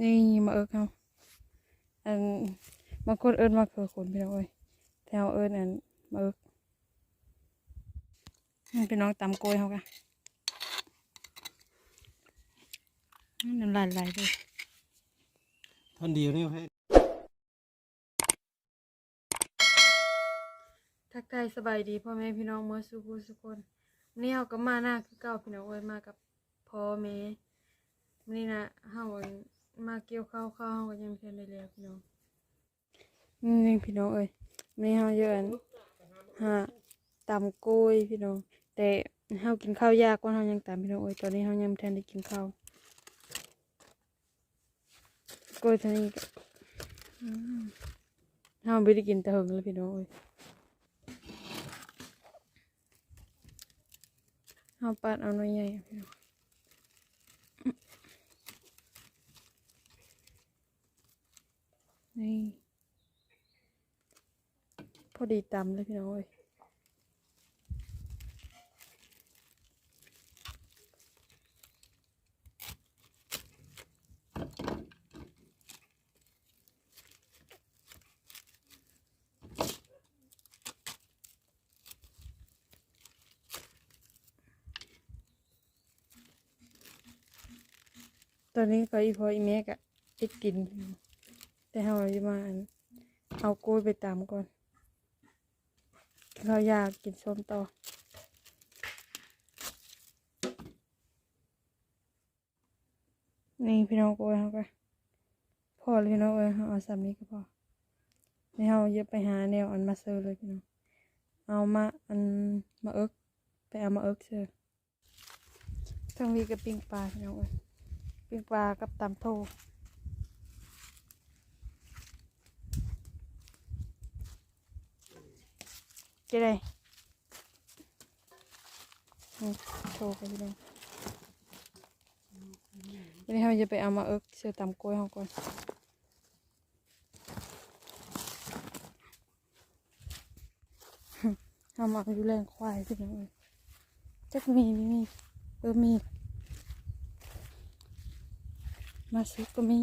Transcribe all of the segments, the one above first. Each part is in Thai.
นี่มาเอิกเขาอันบางคนเอิ้นมาเขือขนพี่น้องเอ้ยแถวเอิ้นอันมาเอิกนี่พี่น้องตำโกยเขากันน้ำลายไหลเลยท่อนเดียวนี่ให้ทักทายสบายดีพ่อแม่พี่น้องเมื่อสุขุสุกคนวันนี่เราก็มาหน้าคือเก่าพี่น้องเอ้ยมากับพ่อแม่วันนี้นะเฮา มาเกี่ยวข้าวข้าวก็ยังเพียนได้แล้วพี่น้องนี่พี่น้องเอ้ยวันนี้เฮาเยอะอันฮะตำโกยพี่น้อง แต่เฮากินข้าวยากกว่าเฮายังตำพี่น้องเอ้ยตอนนี้เฮายังบ่ทันได้กินข้าวกยเท่านี้เฮาไม่ได้กินแต่เหิงแล้วพี่น้องเอ้ยเอาปัดเอาหน่อยใหญ่ะพี่น้อง นี่พอดีตำเลยพี่น้องเอ้ยตอนนี้ก็อีพออีแม่กะได้กิน แต่เราจะมาเอากล้วยไปตำก่อนเราอยากกินส้มต่อนี่พี่น้องกล้วยเขาก็พอเลยพี่น้องเอ้ยเราเอาสามนี้ก็พอนี่เราเยอะไปหาแนวอันมาเซอร์เลยพี่น้องเอามาอันมาเอิกไปเอามาเอิกเซอร์ทั้งวีกับปิ้งปลาพี่น้องเอ้ยปิ้งปลากับตำโท จะได้นี่โทรไปพี่น้องเดี๋ยวเราจะไปเอามาเอิกเสือตำกล้วยเขาก่อนเอามาอยู่แรงควายพี่น้องเอ้ยจักมีไม่มีเออมีมาซุกก็มี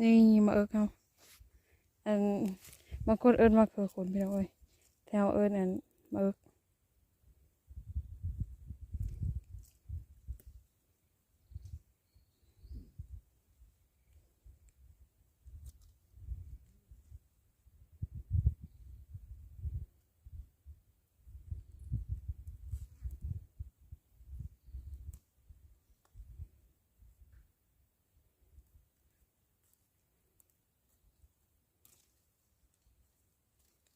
นี่มาเอิกเขา อันบางคนเอิญมาเขือคนพี่น้องเอ้ยแถวเอิญอันมาเอิก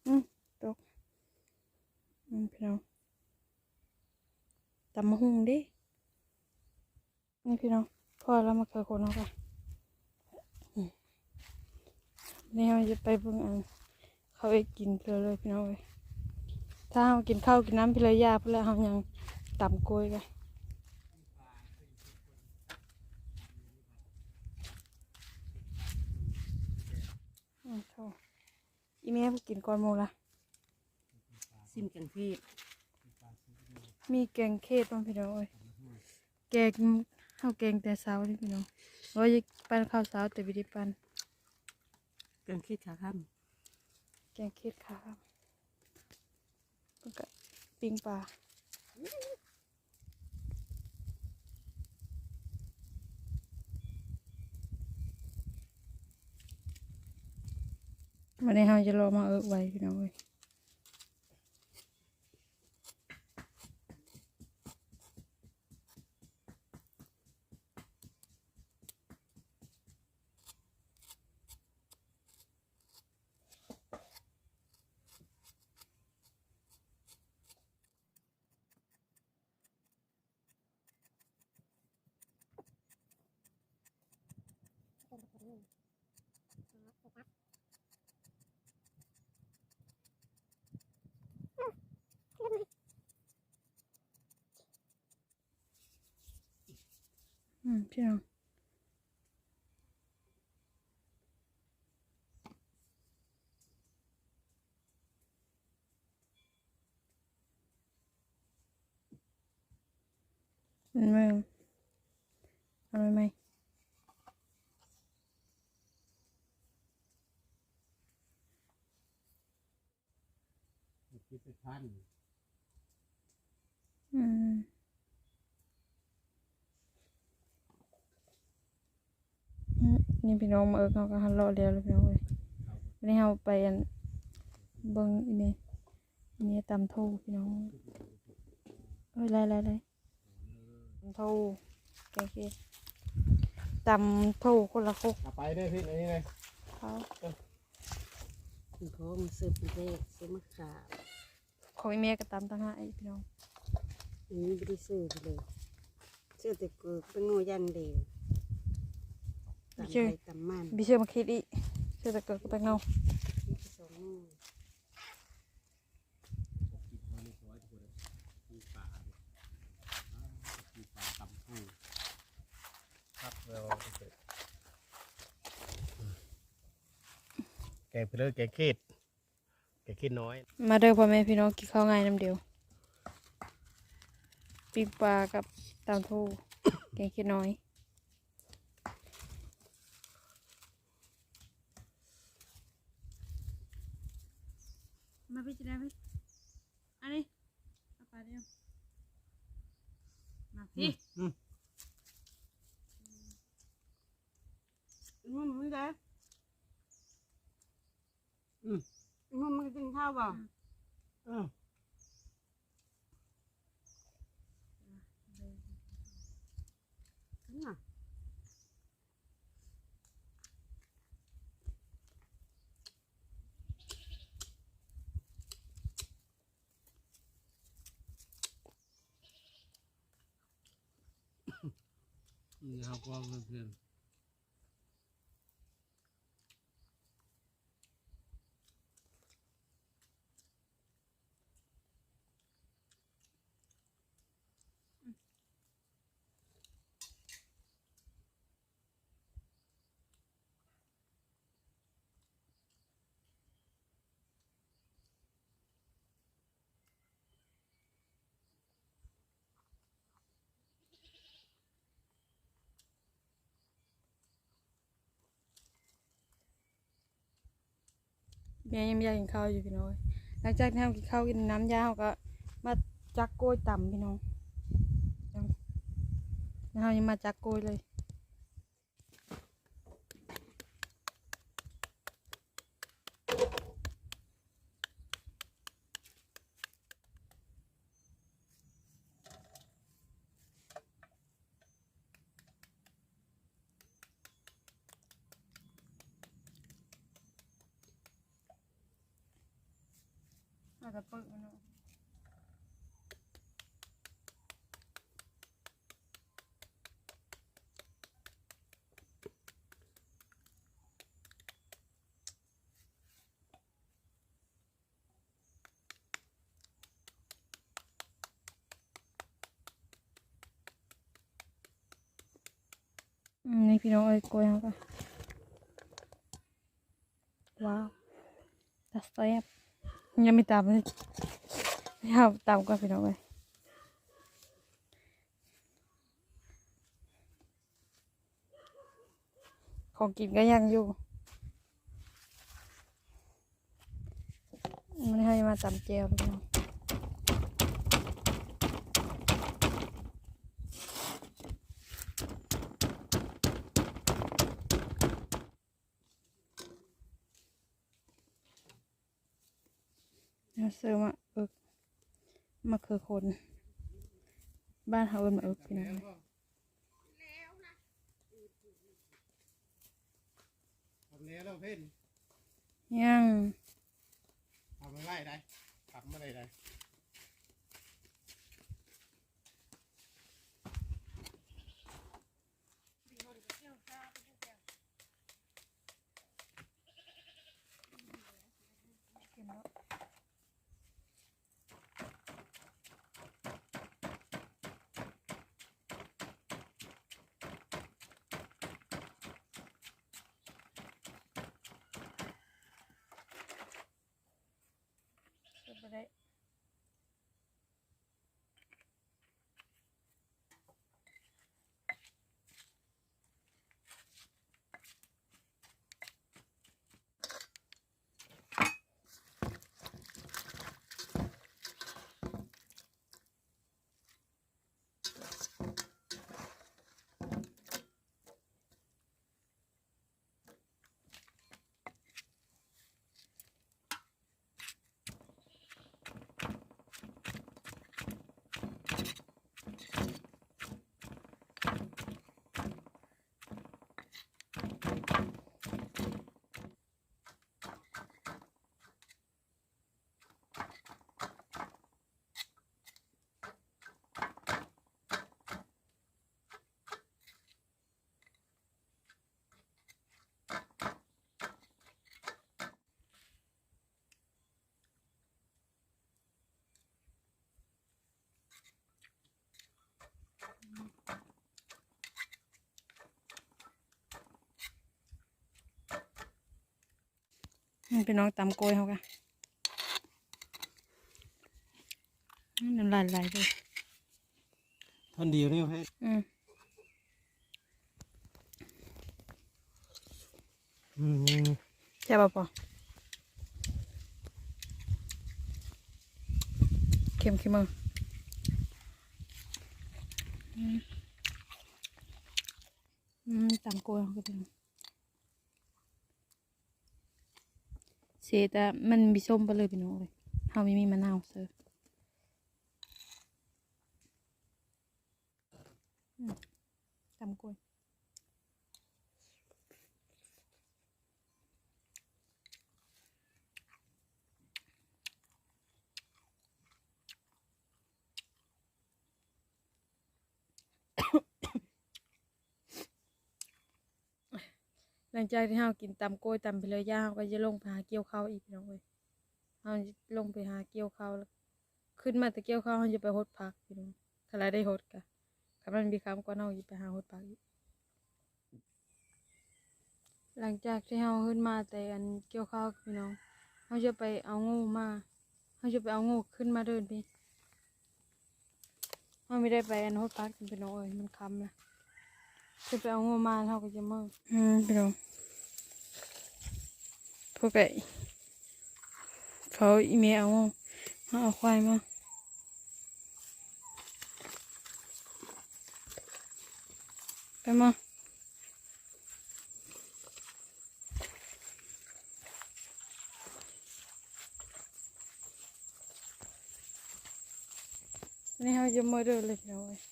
อืม ตกอืมพี่น้องตำมะฮุงดินี่พี่น้องพ่อแล้วมาเขือขนเขาค่ะนี่เราจะไปเบิ่งอันเขาเอกกินเพลอเลยพี่น้องเอ้ยถ้าเรากินข้าวกินน้ำเพลอยาเพลอเรายังตำกล้วยกันอืมโธ่อีเมียไปกินก่อนโมละ ซิมแกงเทศมีแกงเทศบ้างพี่น้องเอ้ยแกงข้าวแกงแต่เช้านี่พี่น้องว่าจะปั้นข้าวเช้าแต่วิธีปั้นแกงเทศขาค่แกงเทศค่ะครับแล้วก็ปิ้งปลาวันนี้เราจะรอมาเอิกไว้พี่น้องเอ้ย อืมพี่น้องมันมือเอา ไหมไหมคิดไปพันอืมอืมนี่พี่น้องมาเอิกเขาก็หันเลาะเดียวเลยพี่น้องเลยวันนี้เราไปอันเบิ่งอันนี้อันนี้ตำโทพี่น้องเอ้ยไรไรไรตำโทแกงเขียดตำโทคนละคกเอาไปได้พี่อันนี้เลยเขาคุณเขามาซื้อเป็นเลขซื้อมะขาม ของอีเมียก็ตำตั้งห้าอีกพี่น้องอันนี้ไม่ได้ซื้อไปเลยซื้อแต่เกิดเป็นงูยันเดียวตำไปตำมันบิเชื่อมาคิดอีกเชื่อแต่เกิดก็ไปเงานี่คือสองงูครับเราแกงเพลือแกงขีดแกงขีดน้อย มาเด้อพ่อแม่พี่น้องกินข้าวง่ายน้ำเดียวปิ้งปลากับตามทูแกงเขียดน้อย มาพี่จะได้ไหมอันนี้เอาปลาเดียวมาพี่ อืม มันไม่ได้ อืม มันมันกินข้าวเปล่า อ้าว น่ะ นี่ครับก็ แม่ยังไม่อยากกินข้าวอยู่พี่น้อยหลังจากที่เรากินข้าวกินน้ำยาเราก็มาจักโกยต่ำพี่น้องแล้วเรายังมาจักโกยเลยาจจะเปิดมันเนาะอืมนี่พี่น้องเอ้ยกล้วยเขาก็ว้าวตัดสเต็ป ยังไม่ตามเลยเอาตามก่อนพี่น้องเลยของกินก็ยังอยู่มันให้มาตำเจียวพี่น้อง ซื้อมาเอิกมาคือคน บ้านเขาเอิ้นมาเอิกพี่น้องทำแล้วเราเพ่นยังทำอะไรได้ทำอะไรได้เก็บไปได้ มั นเป็นน้องตำโกยเขากะน้ำลายไหลเลยท่อนเดียวนี่ให้อืมอืมใช่ป่ะปอเค็มเค็มมืออืมอืมตำโกยเขาก็เป็น เสียแต่มันมีส้มไปเลยพี่น้องเลยเฮาไม่มีมะนาวเสิร์ฟอืมตำโกย ห ลังจากที่เรากินตำโกล้วยตำไปเลยย่าเราก็จะลงไปหาเกี่ยวข้าวอีกพี่น้องเลยเราลงไปหาเกี่ยวข้าวแล้วขึ้นมาแต่เกี่ยวข้าวเราจะไปหดผักพี่น้องถ้าเราได้หดกะถ้ามันมีคำก็เราจะไปหาหดผักอีกหลังจากที่เราขึ้นมาแต่อันเกี่ยวข้าวพี่น้องเราจะไปเอางูมาเราจะไปเอางูขึ้นมาเดินพี่เราไม่ได้ไปอันหดผักพี่น้องเอ้ยมันคำละ จะไปเอางูมาเท่าก็จะมั่งอืมพี่น้องพวกไก่เขาอีเมลเอางูเอาเอาควายมาไปมานี่เขาจะมาเดินเลยพี่น้องเอ้ย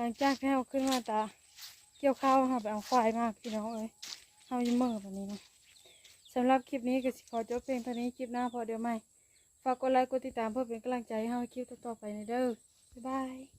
หลังจากที่เราขึ้นมาตาเกี่ยวข้าวค่ะไปเอาควายมากพี่น้องเอ้ยเรายิ้มเมื่อแบบนี้นะสำหรับคลิปนี้ก็สิขอจบเพียงเท่านี้คลิปหน้าพอเดี๋ยวไม่ฝากกดไลค์กดติดตามเพื่อเป็นกำลังใจให้เราคลิปต่อๆไปในเด้อบ๊ายบาย